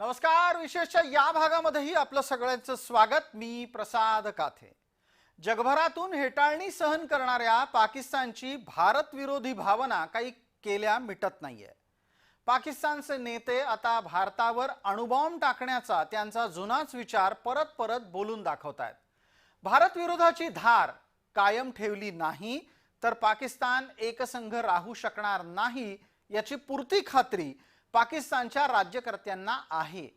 नमस्कार विशेषच्या या भागामध्येही आपलं सगळ्यांचं स्वागत. मी प्रसाद काथे. जगभरातून हेटाळणी सहन करणाऱ्या पाकिस्तानची भारत विरोधी भावना काही केल्या मिटत नाहीये. पाकिस्तानचे नेते आता भारतावर अणुबॉम्ब टाकण्याचा त्यांचा जुनाच विचार परत परत बोलून दाखवत आहेत भारत विरोधाची धार कायम ठेवली नाही तर पाकिस्तान एकसंघ राहू शकणार नाही याची पुरती खात्री पाकिस्तानच्या राज्यकर्त्यांना आहे.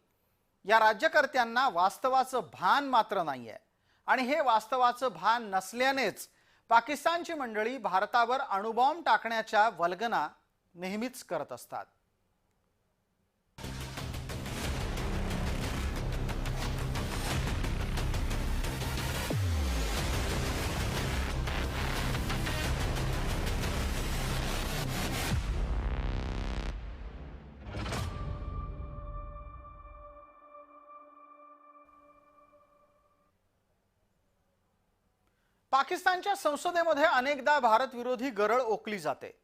या राज्यकर्त्यांना वास्तवाचं भान मात्र नाही आहे आणि हे वास्तवाचं भान नसल्यानेच पाकिस्तानची मंडळी भारतावर अणुबॉम्ब टाकण्याच्या वल्गना नेहमीच करत असतात. पाकिस्तानच्या संसदेमध्ये अनेकदा भारतविरोधी गरळ ओकली जाते.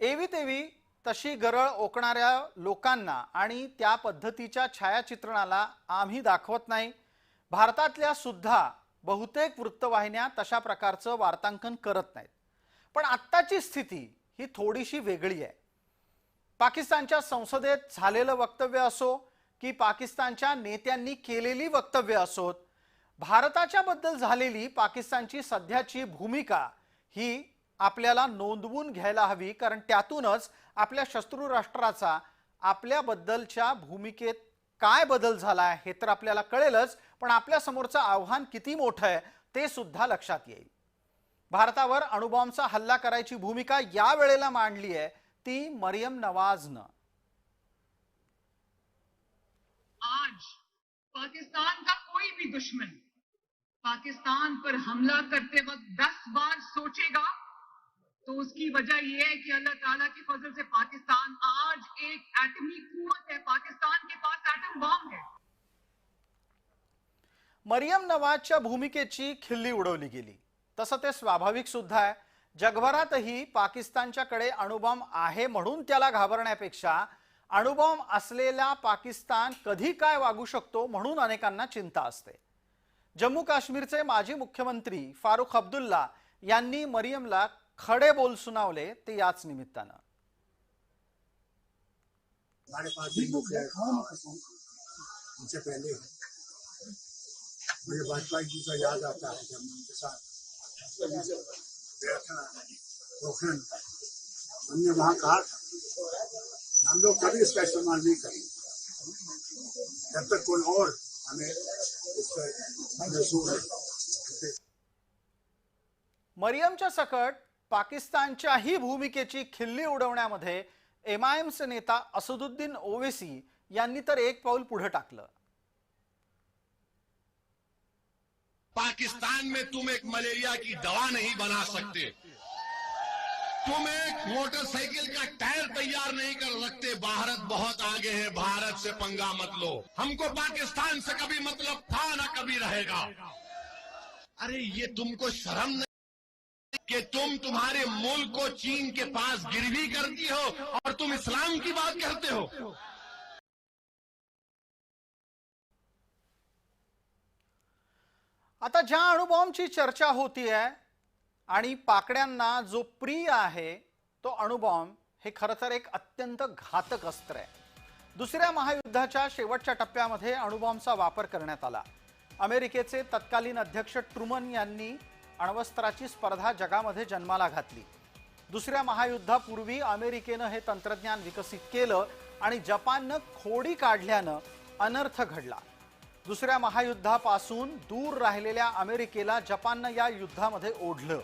एवी तेवी तशी गरळ ओकणाऱ्या लोकांना आणि त्या पद्धतीच्या छायाचित्रणाला आम्ही दाखवत नाही. भारतातल्या सुद्धा बहुतेक वृत्तवाहिन्या तशा प्रकारचं वार्तांकन करत नाहीत. पण आत्ताची स्थिती ही थोडीशी वेगळी आहे. पाकिस्तानच्या संसदेत झालेलं वक्तव्य असो की पाकिस्तानच्या नेत्यांनी केलेली वक्तव्य असोत भारताच्या बद्दल झालेली पाकिस्तानची सध्याची भूमिका ही आपल्याला नोंदवून घ्यायला हवी कारण त्यातूनच आपल्या शत्रू राष्ट्राचा आपल्याबद्दलच्या भूमिकेत काय बदल झाला आहे हे तर आपल्याला कळेलच पण आपल्या समोरचं आव्हान किती मोठं आहे ते सुद्धा लक्षात येईल. भारतावर अणुबॉम्बचा हल्ला करायची भूमिका या वेळेला मांडली आहे ती मरियम नवाजनं आज पाकिस्तान का कोई भी दुश्मन पाकिस्तान पर हमला करते वक्त दस बार सोचेगा तो उसकी वजह यह है कि अल्लाह ताला की फजल से पाकिस्तान आज एक एटमी कुवत है। पाकिस्तान के पास एटम बॉम्ब है। मरियम नवाजच्या भूमिकेची खिल्ली उडवली गेली। तसं ते स्वाभाविक सुद्धा आहे। जगभरातही पाकिस्तानच्याकडे अणुबॉम्ब आहे म्हणून त्याला घाबरण्यापेक्षा अणुबॉम्ब असलेला पाकिस्तान कधी काय वागू शकतो म्हणून अनेकांना चिंता असते। जम्मू काश्मीरचे माजी मुख्यमंत्री फारुख अब्दुल्ला मरियमला खडे बोल सुनावले ते याच निमित्तानं. मुझे वाजपेयी जी का याद आता है जब उनके साथ गया था हमने वहाँ कहा था हम लोग कभी इसका इस्तेमाल नहीं करेंगे जब तक कोई और? है मरियमच्या सकट पाकिस्तानच्याही भूमिकेची खिल्ली उडवण्यामध्ये एम आय एमचे नेता असदुद्दीन ओवेसी यांनी तर एक पाऊल पुढे टाकलं. पाकिस्तान में तुम एक मलेरिया की दवा नहीं बना सकते। तुम एक मोटरसाइकिल का टायर तैयार नहीं कर सकते। भारत बहुत आगे है, भारत से पंगा मत लो। हमको पाकिस्तान से कभी मतलब था ना कभी रहेगा। अरे, ये तुमको शर्म नहीं कि तुम तुम्हारे मुल्क को चीन के पास गिरवी करती हो और तुम इस्लाम की बात करते हो? आता ज्या अणुबॉम्बची चर्चा होतीये आणि पाकड्यांना जो प्रिय आहे तो अणुबॉम्ब हे खरं तर एक अत्यंत घातक अस्त्र आहे. दुसऱ्या महायुद्धाच्या शेवटच्या टप्प्यामध्ये अणुबॉम्बचा वापर करण्यात आला. अमेरिकेचे तत्कालीन अध्यक्ष ट्रुमन यांनी अण्वस्त्राची स्पर्धा जगामध्ये जन्माला घातली. दुसऱ्या महायुद्धापूर्वी अमेरिकेनं हे तंत्रज्ञान विकसित केलं आणि जपाननं खोडी काढल्यानं अनर्थ घडला. दुसऱ्या महायुद्धापासून दूर राहिलेल्या अमेरिकेला जपाननं या युद्धामध्ये ओढलं.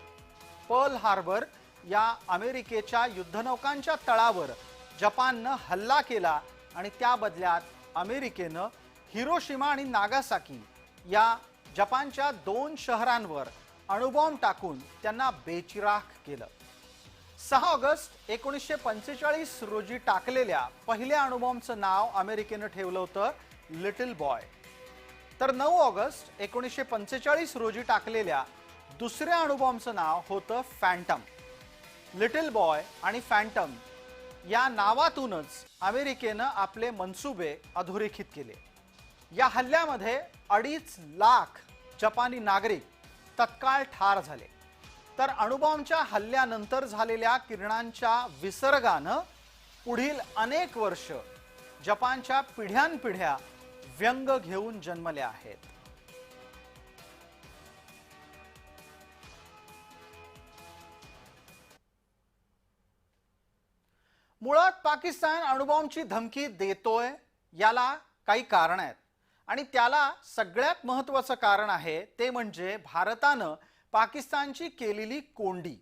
पर्ल हार्बर या अमेरिकेच्या युद्धनौकांच्या तळावर जपाननं हल्ला केला आणि त्या बदल्यात अमेरिकेनं हिरोशिमा आणि नागासाकी या जपानच्या दोन शहरांवर अणुबॉम्ब टाकून त्यांना बेचिराख केलं. सहा ऑगस्ट एकोणीसशे पंचेचाळीस रोजी टाकलेल्या पहिल्या अणुबॉम्बचं नाव अमेरिकेनं ठेवलं होतं लिटिल बॉय. तर नऊ ऑगस्ट एकोणीसशे पंचेचाळीस रोजी टाकलेल्या दुसऱ्या अणुबॉम्बचं नाव होतं फॅन्टम. लिटिल बॉय आणि फॅन्टम या नावातूनच अमेरिकेनं आपले मनसुबे अधोरेखित केले. या हल्ल्यामध्ये अडीच लाख जपानी नागरिक तत्काळ ठार झाले. तर अणुबॉम्बच्या हल्ल्यानंतर झालेल्या किरणांच्या विसर्गानं पुढील अनेक वर्ष जपानच्या पिढ्यानपिढ्या व्यंग घेऊन जन्मल्या आहेत. पाकिस्तान अणुबॉम्बची धमकी देतोय याला काही कारण आहेत. आणि त्याला सगळ्यात महत्वाचं कारण आहे ते म्हणजे भारतानं पाकिस्तानची केलेली कोंडी.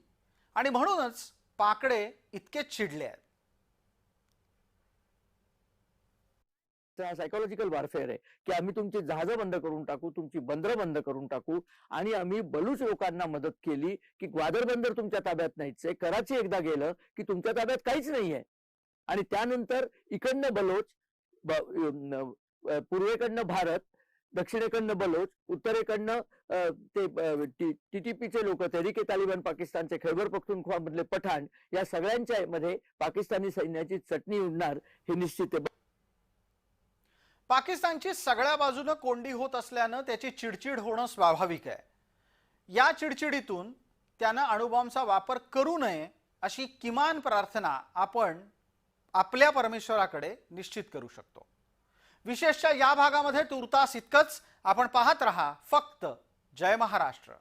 आणि म्हणूनच पाकडे इतके चिडले आहेत. सायकोलॉजिकल वॉरफेअर आहे की आम्ही तुमची जहाजं बंद करून टाकू तुमची बंदरं बंद करून टाकू आणि आम्ही बलूच लोकांना मदत केली की ग्वादर बंदर तुमच्या ताब्यात नाहीच आहे कराची एकदा गेलं की तुमच्या ताब्यात काहीच नाहीये. आणि त्यानंतर इकडनं बलोच पूर्वेकडनं भारत दक्षिणेकडनं बलोच उत्तरेकडनं ते टीटीपीचे लोक तहरीके तालिबान पाकिस्तानचे खैबर पख्तूनख्वा मधले पठाण या सगळ्यांच्या मध्ये पाकिस्तानी सैन्याची चटणी उडणार हे निश्चित आहे. पाकिस्तानची सगळ्या बाजूनं कोंडी होत असल्यानं त्याची चिडचिड होणं स्वाभाविक आहे. या चिडचिडीतून त्यानं अणुबॉम्बचा वापर करू नये अशी किमान प्रार्थना आपण आपल्या परमेश्वराकडे निश्चित करू शकतो. विशेषच्या या भागामध्ये तुर्तास इतकंच आपण पाहत रहा फक्त जय महाराष्ट्र.